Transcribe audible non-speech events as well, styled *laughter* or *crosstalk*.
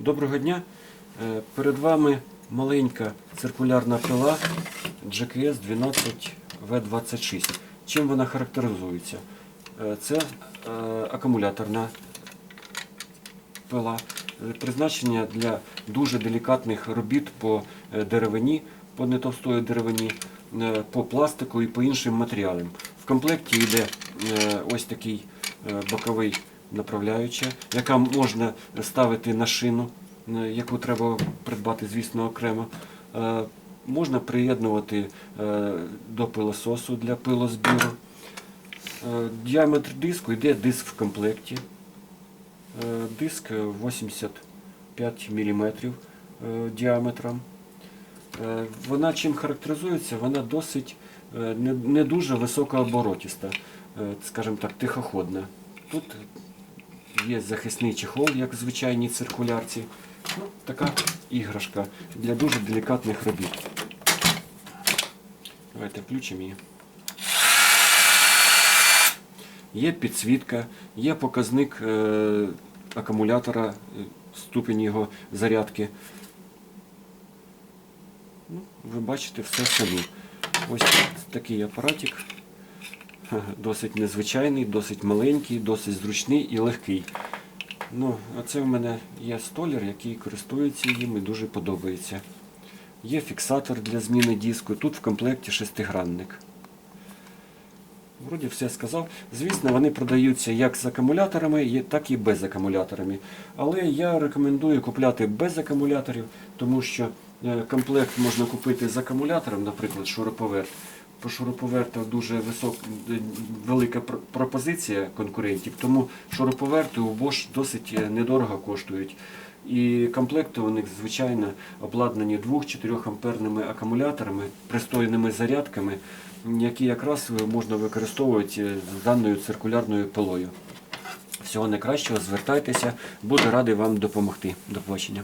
Доброго дня. Е, Перед вами маленька циркулярна пила GKS 12V26. Чим вона характеризується? Е, Це е, акумуляторна пила, призначення для дуже делікатних робіт по деревині, по нетовстої деревині, по пластику і по іншим матеріалам. В комплекті йде ось такий боковий направляюча, яка можна ставити на шину, е, яку треба придбати, звісно, окремо. Е, Можна приєднувати е, до пилососу для пилозбіру. Діаметр диску йде диск в комплекті. Диск 85 мм діаметром. Вона чим характеризується? Вона досить не, дуже високооборотіста, скажімо так, тихоходна. Тут є захисний чехол, як в звичайній циркулярці. Ну, така іграшка для дуже делікатних робіт. Давайте включимо її. Є підсвітка, є показник е, акумулятора, е, ступінь його зарядки. Ну, ви бачите все самі. Ось такий апаратик. *laughs* Досить незвичайний, досить маленький, досить зручний і легкий. Ну, а в мене є столір, який користується їм і дуже подобається. Є фіксатор для зміни диску. Тут в комплекті шестигранник. Вроді все сказав. Звісно, вони продаються як з акумуляторами, так і без акумуляторами. Але я рекомендую купляти без акумуляторів, тому що е, комплект можна купити з акумулятором, наприклад, шуруповерт. По шуруповертах дуже висок, е, велика пропозиція конкурентів, тому шуруповерти у Bosch досить е, недорого коштують. І комплекти у них, звичайно, обладнані 2-4 амперними акумуляторами, пристойними зарядками, які якраз можна використовувати е, з даною циркулярною пилою. Всього найкращого, звертайтеся, буду радий вам допомогти. До побачення.